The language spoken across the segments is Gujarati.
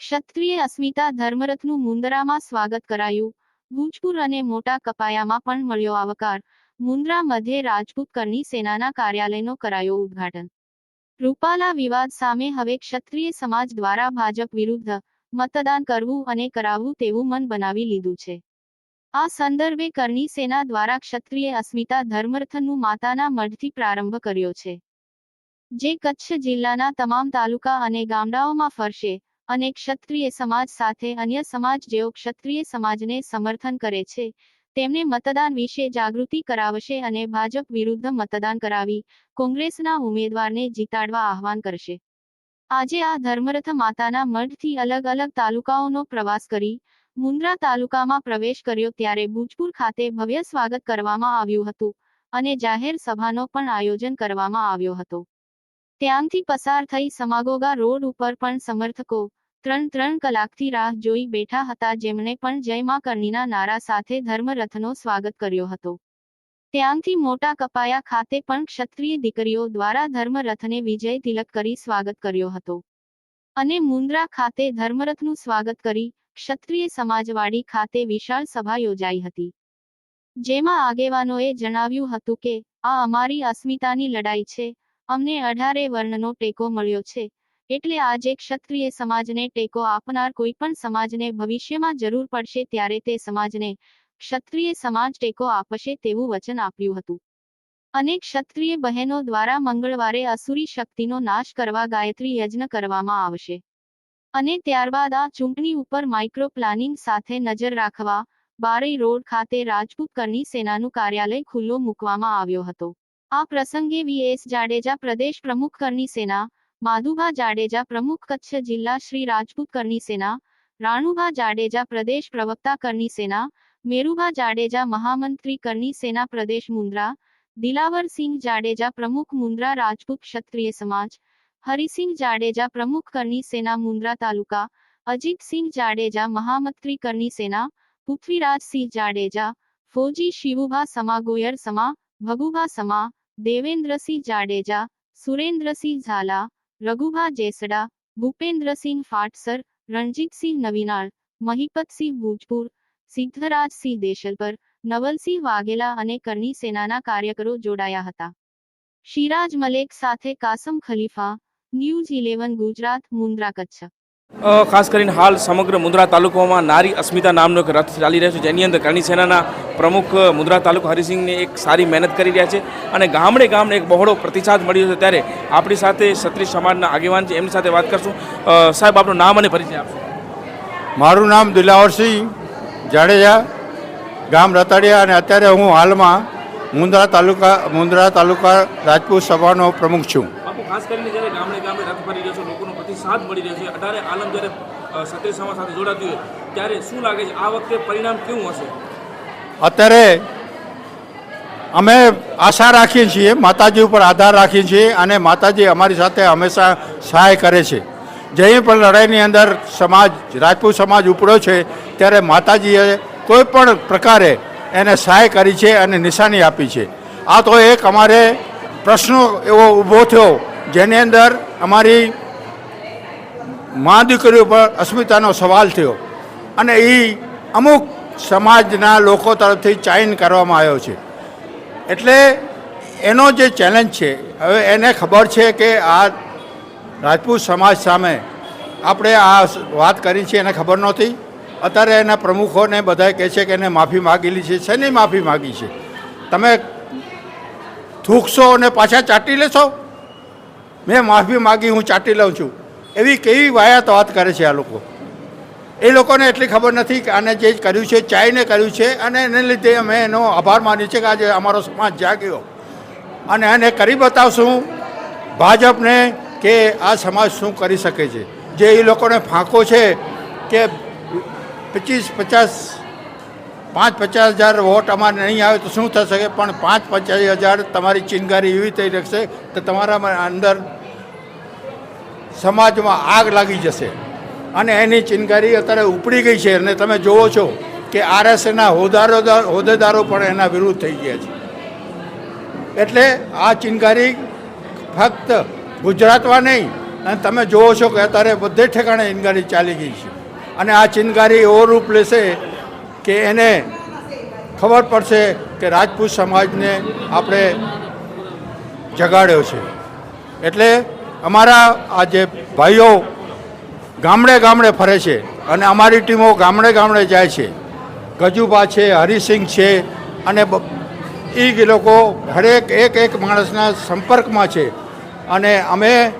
ક્ષત્રિય અસ્મિતા ધર્મરથનું મુંદરામાં સ્વાગત કરાયું. ભૂજપુર અને મોટા કપાયામાં પણ મળ્યો આવકાર. મુંદ્રા મધ્યે રાજપૂત કરની સેનાના કાર્યાલયનો કરાયો ઉદ્ઘાટન. રૂપાલા વિવાદ સામે હવે ક્ષત્રિય સમાજ દ્વારા ભાજપ વિરુદ્ધ મતદાન કરવું અને કરાવવું તેવું મન બનાવી લીધું છે. આ સંદર્ભે કરની સેના દ્વારા ક્ષત્રિય અસ્મિતા ધર્મરથનું માતાના મઢથી પ્રારંભ કર્યો છે. જે કચ્છ જિલ્લાના તમામ તાલુકા અને ગામડાઓમાં ફરશે અને ક્ષત્રિય સમાજ સાથે અન્ય સમાજ જેઓ ક્ષત્રિય સમાજને સમર્થન કરે છે, તેમને મતદાન વિશે જાગૃતિ કરાવશે અને ભાજપ વિરુદ્ધ મતદાન કરાવી કોંગ્રેસના ઉમેદવારને જીતાડવા આહવાન કરશે. આજે આ ધર્મરથ માતાના મઢથી અલગ અલગ તાલુકાઓનો પ્રવાસ કરી મુન્દ્રા તાલુકામાં પ્રવેશ કર્યો ત્યારે ભુજપુર ખાતે ભવ્ય સ્વાગત કરવામાં આવ્યું હતું અને જાહેર સભાનો પણ આયોજન કરવામાં આવ્યો હતો. ત્યાંથી પસાર થઈ સમાગોગા રોડ ઉપર પણ સમર્થકો ત્રણ ત્રણ કલાકથી રાહ જોઈ બેઠા હતા જેમણે પણ જય માં કરણીના નારા સાથે ધર્મરથનો સ્વાગત કર્યો હતો. ત્યાંથી મોટા કપાયા ખાતે પણ ક્ષત્રિય દીકરીઓ દ્વારા ધર્મરથને વિજય તિલક કરી સ્વાગત કર્યો હતો. અને મુન્દ્રા ખાતે ધર્મરથનું સ્વાગત કરી ક્ષત્રિય સમાજવાડી ખાતે વિશાળ સભા યોજાઈ હતી. જેમાં આગેવાનોએ જણાવ્યું હતું કે, આ અમારી અસ્મિતાની લડાઈ છે, અમને અઢારે વર્ણનો ટેકો મળ્યો છે, એટલે આજે ક્ષત્રિય સમાજને ટેકો આપનાર કોઈ પણ સમાજને ભવિષ્યમાં જરૂર પડશે ત્યારે તે સમાજને ક્ષત્રિય સમાજ ટેકો આપશે તેવું વચન આપ્યું હતું. અને ક્ષત્રિય બહેનો દ્વારા મંગળવારે અસુરી શક્તિનો નાશ કરવા ગાયત્રી યજ્ઞ કરવામાં આવશે. અને ત્યારબાદ આ ચૂંટણી ઉપર માઇક્રો પ્લાનિંગ સાથે નજર રાખવા, બારઈ રોડ ખાતે રાજપૂત કરની સેનાનું કાર્યાલય ખુલ્લો મૂકવામાં આવ્યો હતો. આ પ્રસંગે વીએસ જાડેજા પ્રદેશ પ્રમુખ કરની સેના, માધુભા જાડેજા પ્રમુખ કચ્છ જિલ્લા શ્રી રાજપૂત કરની સેના, રાણુભા જાડેજા પ્રદેશ પ્રવક્તા કરની સેના, મેરુભા જાડેજા મહામંત્રી કરની સેના પ્રદેશ મુન્દ્રા દિલાવરસિંહ જાડેજા પ્રમુખ મુન્દ્રા રાજપૂત ક્ષત્રિય સમાજ હરિસિંહ જાડેજા પ્રમુખ કરની સેના મુન્દ્રા તાલુકા, અજીતસિંહ જાડેજા મહામંત્રી કરની સેના, પૃથ્વીરાજસિંહ જાડેજા, ફોજી શિવુભા સમા ગોયર સમા, ભગુભા સમા, દેવેન્દ્રસિંહ જાડેજા, સુરેન્દ્રસિંહ ઝાલા, રઘુભા જેસડા, ભૂપેન્દ્રસિંહ ફાટસર, રણજીતસિંહ નવીનાળ, મહિપતસિંહ ભૂજપુર, સિદ્ધરાજસિંહ દેશલપર, નવલસિંહ વાઘેલા અને કરની સેનાના કાર્યકરો જોડાયા હતા. શિરાજ મલેક સાથે કાસમ ખલીફા ન્યૂઝ ઇલેવન ગુજરાત મુન્દ્રા કચ્છ. ખાસ કરીને હાલ સમગ્ર મુન્દ્રા તાલુકામાં નારી અસ્મિતા નામનો એક રથ ચાલી રહ્યો છે જેની અંદર કરણી સેનાના પ્રમુખ મુન્દ્રા તાલુકા હરિસિંહને એક સારી મહેનત કરી રહ્યા છે અને ગામડે ગામડે એક બહોળો પ્રતિસાદ મળ્યો છે. ત્યારે આપણી સાથે ક્ષત્રિય સમાજના આગેવાન છે એમની સાથે વાત કરશું. સાહેબ આપનું નામ અને પરિચય આપશો. મારું નામ દિલાવરસિંહ જાડેજા ગામ રતાડિયા અને અત્યારે હું હાલમાં મુન્દ્રા તાલુકા મુન્દ્રા તાલુકા રાજપૂત સભાનો પ્રમુખ છું. ખાસ કરીને જ્યારે ગામડે ગામડે રથ ફરી રહ્યો છે, લોકોનો પ્રતિસાદ મળી રહ્યો છે. અઢારે આલમ જ્યારે સત્યસામા સાથે જોડાતી હોય, ત્યારે શું લાગે છે? આ વખતે પરિણામ કેવું હશે? અત્યારે અમે આશા રાખીએ છીએ, માતાજી ઉપર આધાર રાખીએ છીએ અને માતાજી અમારી સાથે હંમેશા સહાય કરે છે. જે પણ લડાઈની અંદર સમાજ, રાજપૂત સમાજ ઉપડ્યો છે, ત્યારે માતાજીએ કોઈ પણ પ્રકારે એને સહાય કરી છે અને નિશાની આપી છે. આ તો એક અમારે પ્રશ્નો એવો ઊભો થયો જેની અંદર અમારી મા દીકરીઓ પર અસ્મિતાનો સવાલ થયો. અને એ અમુક સમાજના લોકો તરફથી ચાઇન કરવામાં આવ્યો છે. એટલે એનો જે ચેલેન્જ છે, હવે એને ખબર છે કે આ રાજપૂત સમાજ સામે આપણે આ વાત કરી છે એને ખબર નહોતી. અત્યારે એના પ્રમુખોને બધા કહે છે કે એને માફી માગેલી છે. શેની માફી માગી છે? તમે થૂકશો અને પાછા ચાટી લેશો? મેં માફી માગી, હું ચાટી લઉં છું. એવી કેવી વાયાત વાત કરે છે આ લોકો. એ લોકોને એટલી ખબર નથી કે આને જે કર્યું છે, ચાઈને કર્યું છે, અને એને લીધે અમે એનો આભાર માની છે કે આજે અમારો સમાજ જાગ્યો અને એને કરી બતાવશું ભાજપને કે આ સમાજ શું કરી શકે છે. જે એ લોકોને ફાંકો છે કે પચીસ, પચાસ પાંચ પચાસ હજાર વોટ અમારે નહીં આવે તો શું થશે પણ પાંચ પચાસ હજાર તમારી ચિનગારી એવી થઈ રહેશે કે તમારા અંદર સમાજમાં આગ લાગી જશે. અને એની ચિનગારી અત્યારે ઉપડી ગઈ છે અને તમે જુઓ છો કે આરએસએના હોદારો હોદ્દેદારો પણ એના વિરુદ્ધ થઈ ગયા છે. એટલે આ ચિનગારી ફક્ત ગુજરાતમાં નહીં, અને તમે જુઓ છો કે અત્યારે બધે ઠેકાણે ચિનગારી ચાલી ગઈ છે. અને આ ચિનગારી એવો રૂપ લેશે કે એને ખબર પડશે કે રાજપૂત સમાજને આપણે જગાડ્યો છે. એટલે અમારા આ જે ભાઈઓ ગામડે ગામડે ફરે છે અને અમારી ટીમો ગામડે ગામડે જાય છે. ગજુબા છે, હરિસિંહ છે અને એ લોકો હરેક એક એક માણસના સંપર્કમાં છે. અને અમે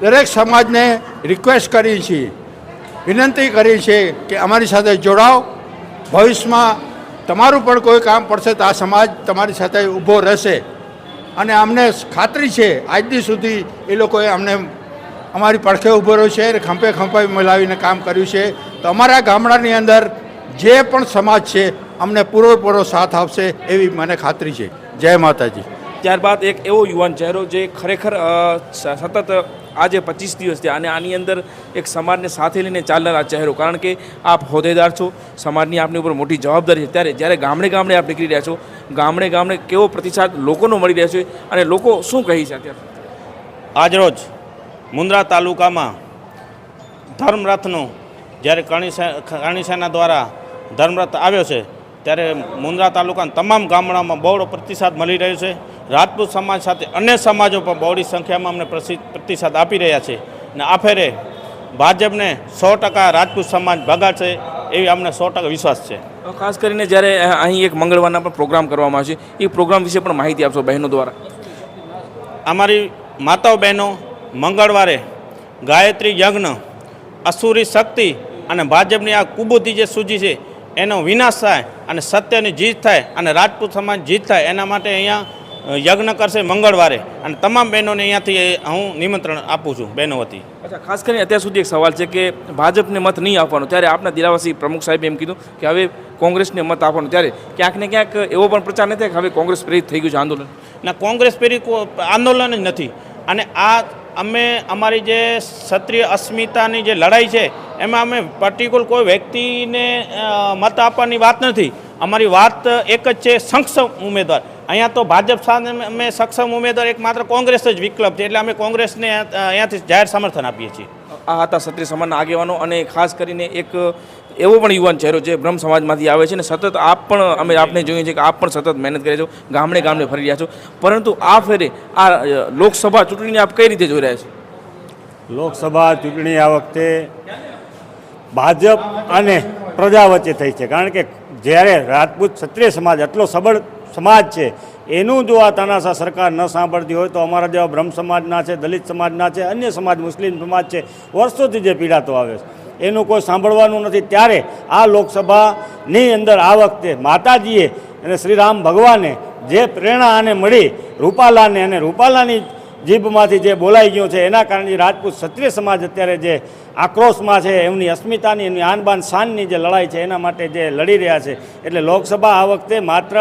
દરેક સમાજને રિક્વેસ્ટ કરી છીએ, વિનંતી કરી છે કે અમારી સાથે જોડાઓ. ભવિષ્યમાં તમારું પણ કોઈ કામ પડશે તો આ સમાજ તમારી સાથે ઊભો રહેશે. અને અમને ખાતરી છે, આજની સુધી એ લોકોએ અમને અમારી પડખે ઊભો રહ્યો છે અને ખંપે ખંપે મિલાવીને કામ કર્યું છે. તો અમારા ગામડાની અંદર જે પણ સમાજ છે, અમને પૂરેપૂરો સાથ આપશે એવી મને ખાતરી છે. જય માતાજી. ત્યારબાદ એક એવો યુવાન ચહેરો જે ખરેખર સતત આજે પચીસ દિવસ થયા અને આની અંદર એક સમાજને સાથે લઈને ચાલનારા ચહેરો. કારણ કે આપ હોદ્દેદાર છો, સમાજની આપની ઉપર મોટી જવાબદારી છે. ત્યારે જ્યારે ગામડે ગામડે આપ નીકળી રહ્યા છો, ગામડે ગામડે કેવો પ્રતિસાદ લોકોનો મળી રહ્યો છે અને લોકો શું કહી છે અત્યારે? આજરોજ મુન્દ્રા તાલુકામાં ધર્મરથનું, જ્યારે કણીસા કણીસાના દ્વારા ધર્મરથ આવ્યો છે ત્યારે મુન્દ્રા તાલુકાના તમામ ગામડામાં બહોળો પ્રતિસાદ મળી રહ્યો છે. રાજપૂત સમાજ સાથે અન્ય સમાજો પણ બહોળી સંખ્યામાં અમને પ્રતિસાદ આપી રહ્યા છે. અને આ ફેરે ભાજપને સો ટકા રાજપૂત સમાજ ભગાડશે એવી અમને સો ટકા વિશ્વાસ છે. ખાસ કરીને જ્યારે અહીં એક મંગળવારના પણ પ્રોગ્રામ કરવામાં આવશે એ પ્રોગ્રામ વિશે પણ માહિતી આપશો બહેનો દ્વારા. અમારી માતાઓ બહેનો મંગળવારે ગાયત્રી યજ્ઞ અસુરી શક્તિ અને ભાજપની આ કુબુદ્ધિ જે સૂજી છે એનો વિનાશ થાય અને સત્યની જીત થાય અને રાજપૂત સમાજ જીત થાય એના માટે અહીંયા યજ્ઞ કરશે મંગળવારે. અને તમામ બહેનોને અહીંયાથી હું નિમંત્રણ આપું છું બહેનો વતી. અચ્છા ખાસ કરીને અત્યાર સુધી એક સવાલ છે કે ભાજપને મત નહીં આપવાનો. ત્યારે આપના દિલાવાસી પ્રમુખ સાહેબે એમ કીધું કે હવે કોંગ્રેસને મત આપવાનો. ત્યારે ક્યાંક ને ક્યાંક એવો પણ પ્રચાર નથી થાય કે હવે કોંગ્રેસ પ્રેરિત થઈ ગયું છે આંદોલન. ના કોંગ્રેસ પ્રેરિત આંદોલન જ નથી. અને આ અમે અમારી જે ક્ષત્રિય અસ્મિતાની જે લડાઈ છે, એમાં અમે પર્ટિક્યુલર કોઈ વ્યક્તિને મત આપવાની વાત નથી. અમારી વાત એક જ છે, સક્ષમ ઉમેદવાર. અહીંયા તો ભાજપ સાથે અમે સક્ષમ ઉમેદવાર એક માત્ર કોંગ્રેસ જ વિકલ્પ છે, એટલે અમે કોંગ્રેસને અહીંયાથી જાહેર સમર્થન આપીએ છીએ. આ હતા ક્ષત્રિય સમાજના આગેવાનો અને ખાસ કરીને એક એવો પણ યુવાન ચહેરો જે બ્રહ્મ સમાજમાંથી આવે છે અને સતત આપ પણ, અમે આપને જોઈએ છીએ કે આપ પણ સતત મહેનત કરે છો ગામડે ગામડે ફરી રહ્યા છો. પરંતુ આ ફેરે આ લોકસભા ચૂંટણીને આપ કઈ રીતે જોઈ રહ્યા છો? લોકસભા ચૂંટણી આ વખતે ભાજપ અને પ્રજા વચ્ચે થઈ છે. કારણ કે જ્યારે રાજપૂત ક્ષત્રિય સમાજ આટલો સબળ સમાજ છે, એનું જો આ તાનાશા સરકાર ન સાંભળતી હોય તો અમારા જેવા બ્રહ્મ સમાજના છે, દલિત સમાજના છે, અન્ય સમાજ, મુસ્લિમ સમાજ છે, વર્ષોથી જે પીડાતો આવે છે. એનું કોઈ સાંભળવાનું નથી. ત્યારે આ લોકસભાની અંદર આ વખતે માતાજીએ અને શ્રીરામ ભગવાને જે પ્રેરણા આને મળી, રૂપાલાને અને રૂપાલાની જીભમાંથી જે બોલાઈ ગયું છે, એના કારણે રાજપૂત ક્ષત્રિય સમાજ અત્યારે જે આક્રોશમાં છે, એમની અસ્મિતાની, એમની આનબાન શાનની જે લડાઈ છે, એના માટે જે લડી રહ્યા છે. એટલે લોકસભા આ વખતે માત્ર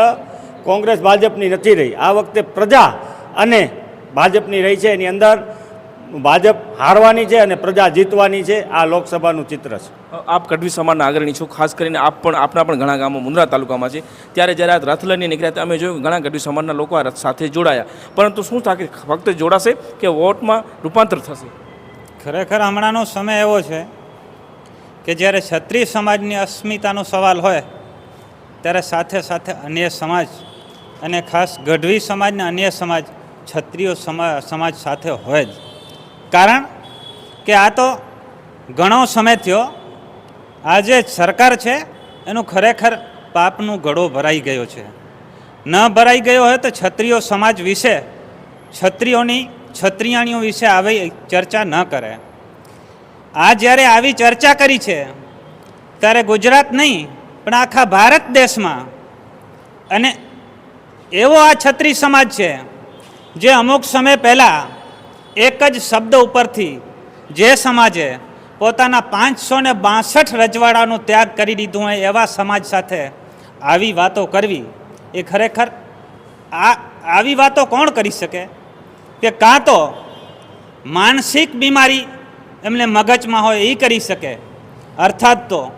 કોંગ્રેસ, ભાજપની નથી રહી. આ વખતે પ્રજા અને ભાજપની રહી છે. એની અંદર ભાજપ હારવાની છે અને પ્રજા જીતવાની છે આ લોકસભાનું ચિત્ર છે. આપ કડવી સમાજના આગ્રણી છો ખાસ કરીને આપ પણ આપના પણ ઘણા ગામો મુન્દ્રા તાલુકામાં છે. ત્યારે જ્યારે આ રથ લઈને નીકળ્યા ત્યારે અમે જોયું ઘણા કડવી સમાજના લોકો આ રથ સાથે જોડાયા. પરંતુ શું થાય ફક્ત જોડાશે કે વોટમાં રૂપાંતર થશે? ખરેખર હમણાંનો સમય એવો છે કે જ્યારે ક્ષત્રિય સમાજની અસ્મિતાનો સવાલ હોય ત્યારે સાથે સાથે અન્ય સમાજ અને ખાસ ગઢવી સમાજના અન્ય સમાજ ક્ષત્રિયો સમા સમાજ સાથે હોય જ. કારણ કે આ તો ઘણો સમય થયો. આ જે સરકાર છે, એનું ખરેખર પાપનું ગળો ભરાઈ ગયો છે. ન ભરાઈ ગયો હોય તો ક્ષત્રિયો સમાજ વિશે, ક્ષત્રિયોની ક્ષત્રિયાણીઓ વિશે આવી ચર્ચા ન કરે. આ જ્યારે આવી ચર્ચા કરી છે, ત્યારે ગુજરાત નહીં, પણ આખા ભારત દેશમાં, અને એવો આ છત્રી સમાજ છે, જે અમુક સમય પહેલાં એક જ શબ્દ ઉપરથી જે સમાજે પોતાના પાંચસો ને બાસઠ રજવાડાનો ત્યાગ કરી દીધું હોય એવા સમાજ સાથે આવી વાતો કરવી એ ખરેખર આ આવી વાતો કોણ કરી શકે? કે કાં તો માનસિક બીમારી એમને મગજમાં હોય એ કરી શકે. અર્થાત તો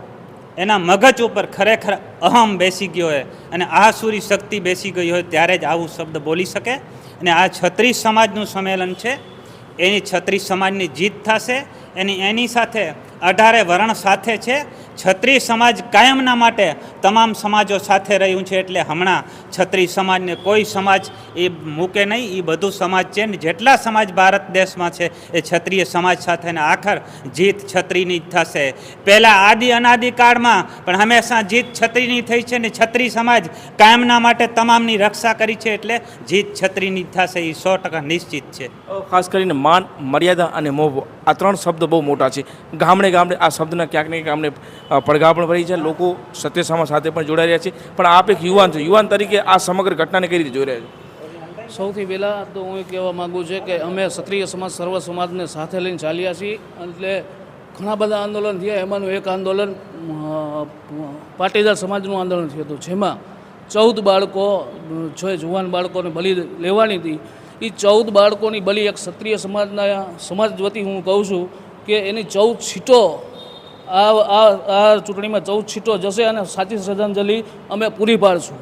એના મગજ ઉપર ખરેખર અહમ બેસી ગયો હોય અને આ સુરી શક્તિ બેસી ગઈ હોય ત્યારે જ આવું શબ્દ બોલી શકે. અને આ છત્રીસ સમાજનું સંમેલન છે. એની છત્રીસ સમાજની જીત થશે. એની એની સાથે અઢારે વરણ સાથે છે. છત્રી સમાજ કાયમના માટે તમામ સમાજો સાથે રહ્યું છે એટલે હમણાં છત્રી સમાજને કોઈ સમાજ એ મૂકે નહીં એ બધું સમાજ છે ને જેટલા સમાજ ભારત દેશમાં છે એ ક્ષત્રિય સમાજ સાથે ને આખર જીત છત્રીની જ થશે. પહેલાં આદિ અનાદિ કાળમાં પણ હંમેશા જીત છત્રીની થઈ છે ને છત્રી સમાજ કાયમના માટે તમામની રક્ષા કરી છે એટલે જીત છત્રીની જ થશે એ સો ટકા નિશ્ચિત છે. ખાસ કરીને માન, મર્યાદા અને મોહ આ ત્રણ શબ્દ બહુ મોટા છે. ગામડે ગામડે આ શબ્દના ક્યાંક ને ગામડે પડઘા પણ ભરી છે. લોકો સત્યસામા સાથે પણ જોડાઈ રહ્યા છે. પણ આપ એક યુવાન છો. યુવાન તરીકે આ સમગ્ર ઘટનાને કઈ રીતે જોઈ રહ્યા છો? સૌથી પહેલાં તો હું એ કહેવા માગું છું કે અમે ક્ષત્રિય સમાજ, સર્વ સમાજને સાથે લઈને ચાલ્યા છીએ. એટલે ઘણા બધા આંદોલન થયા. એમાંનું એક આંદોલન પાટીદાર સમાજનું આંદોલન થયું હતું. જેમાં ચૌદ બાળકો છે જુવાન બાળકોને બલી લેવાની હતી. એ ચૌદ બાળકોની બલી એક ક્ષત્રિય સમાજના સમાજ વતી હું કહું છું કે એની ચૌદ સીટો આ આ ચૂંટણીમાં ચૌદ સીટો જશે અને સાચી શ્રદ્ધાંજલિ અમે પૂરી પાડશું.